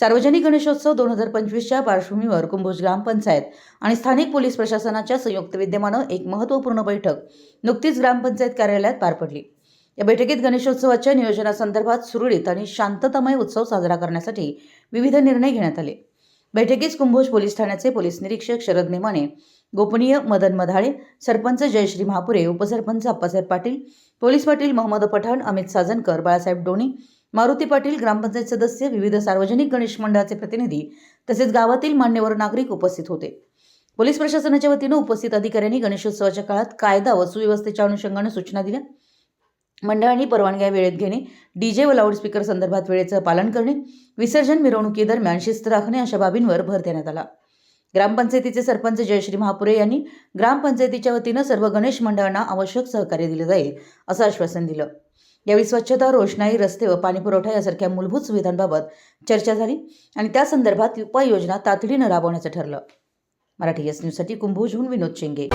सार्वजनिक गणेशोत्सव दोन हजार पंचवीसच्या पार्श्वभूमीवर कुंभोज ग्रामपंचायत आणि स्थानिक पोलीस प्रशासनाच्या संयुक्त विद्यमानं एक महत्त्वपूर्ण बैठक नुकतीच ग्रामपंचायत कार्यालयात पार पडली. या बैठकीत गणेशोत्सवाच्या नियोजनासंदर्भात सुरळीत आणि शांततामय उत्सव साजरा करण्यासाठी विविध निर्णय घेण्यात आले. बैठकीस कुंभोज पोलीस ठाण्याचे पोलीस निरीक्षक शरद नेमाने गोपनीय मदन मधाळे सरपंच जयश्री महापुरे उपसरपंच अप्पासाहेब पाटील पोलीस पाटील मोहम्मद पठाण अमित साजनकर बाळासाहेब डोणी मारुती पाटील ग्रामपंचायत सदस्य विविध सार्वजनिक गणेश मंडळाचे प्रतिनिधी तसेच गावातील मान्यवर नागरिक उपस्थित होते. पोलीस प्रशासनाच्या वतीनं उपस्थित अधिकाऱ्यांनी गणेशोत्सवाच्या काळात कायदा व सुव्यवस्थेच्या अनुषंगानं सूचना दिल्या. मंडळांनी परवानग्या वेळेत घेणे डीजे व लाऊडस्पीकर संदर्भात वेळेचं पालन करणे विसर्जन मिरवणुकीदरम्यान शिस्त राखणे अशा बाबींवर भर देण्यात आला. ग्रामपंचायतीचे सरपंच जयश्री महापुरे यांनी ग्रामपंचायतीच्या वतीनं सर्व गणेश मंडळांना आवश्यक सहकार्य दिले जाईल असं आश्वासन दिलं. यावेळी स्वच्छता रोषणाई रस्ते व पाणीपुरवठा यासारख्या मूलभूत सुविधांबाबत चर्चा झाली आणि त्या संदर्भात उपाययोजना तातडीनं राबवण्याचं ठरलं. मराठी एस न्यूजसाठी कुंभोजहून विनोद शेंगे.